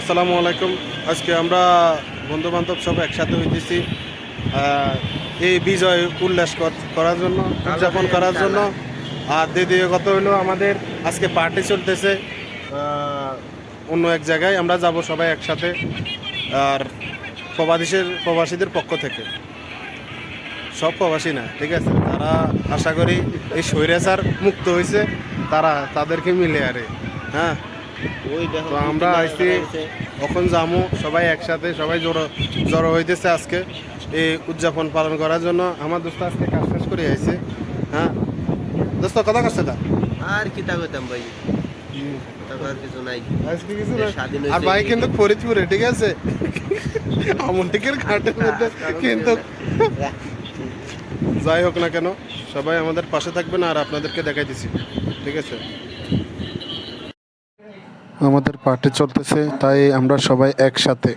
আসসালামু আলাইকুম। আজকে আমরা বন্ধু বান্ধব সব একসাথে হইতেছি এই বিজয় উল্লাস কর- করার জন্য উদযাপন করার জন্য। আর দ্বিতীয় কথা হলো আমাদের আজকে পার্টি চলতেছে অন্য এক জায়গায়। আমরা যাব সবাই একসাথে আর প্রবাসীদের প্রবাসীদের পক্ষ থেকে। সব প্রবাসী না ঠিক আছে? তারা আশা করি এই স্বৈরাচার মুক্ত হয়েছে তারা তাদেরকে মিলে আরে হ্যাঁ? তো আমরা আইছি এখন যামু সবাই একসাথে সবাই জড়ো জড়ো হইতেছে আজকে এই উদযাপন পালন করার জন্য। আমার দোস্ত আজকে কাজ শেষ করে আইছে হ্যাঁ? দোস্ত কথা করছে তা আর কি তা কইতাম ভাই? আর ভাই কিন্তু ফরিদপুরে ঠিক আছে? ঘাটের মধ্যে কিন্তু যাই হোক না কেন সবাই আমাদের পাশে থাকবেন আর আপনাদেরকে দেখাই দিছি ঠিক আছে? আমাদের পার্টি চলতেছে, তাই আমরা সবাই একসাথে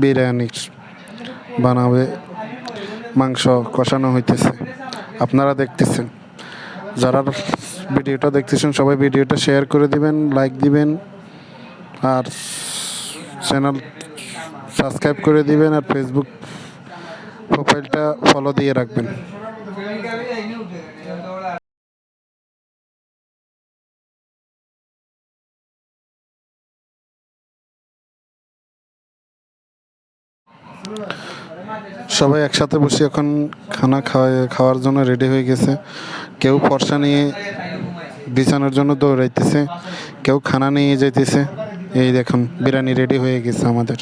বিরিয়ানি বানাবে, মাংস কষানো হইতেছে। আপনারা দেখতেছেন, যারা ভিডিওটা দেখতেছেন, সবাই ভিডিওটা শেয়ার করে দিবেন লাইক দিবেন, আর চ্যানেল সাবস্ক্রাইব করে দিবেন, আর ফেসবুক প্রোফাইলটা ফলো দিয়ে রাখবেন। সবাই একসাথে বসে এখন খানা খাওয়া খাওয়ার জন্য রেডি হয়ে গেছে। কেউ ফর্সা নিয়ে বিছানার জন্য দৌড়াইতেছে, কেউ খানা নিয়ে যাইতেছে। এই দেখুন, বিরিয়ানি রেডি হয়ে গেছে আমাদের।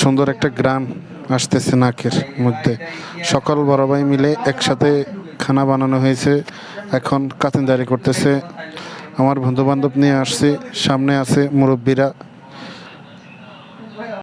সুন্দর একটা গ্রাম আসতেছে নাকের মধ্যে। সকল বড় ভাই মিলে একসাথে খানা বানানো হয়েছে। এখন কাতিনদারি করতেছে। আমার বন্ধু বান্ধব নিয়ে আসছে, সামনে আছে মুরব্বীরা।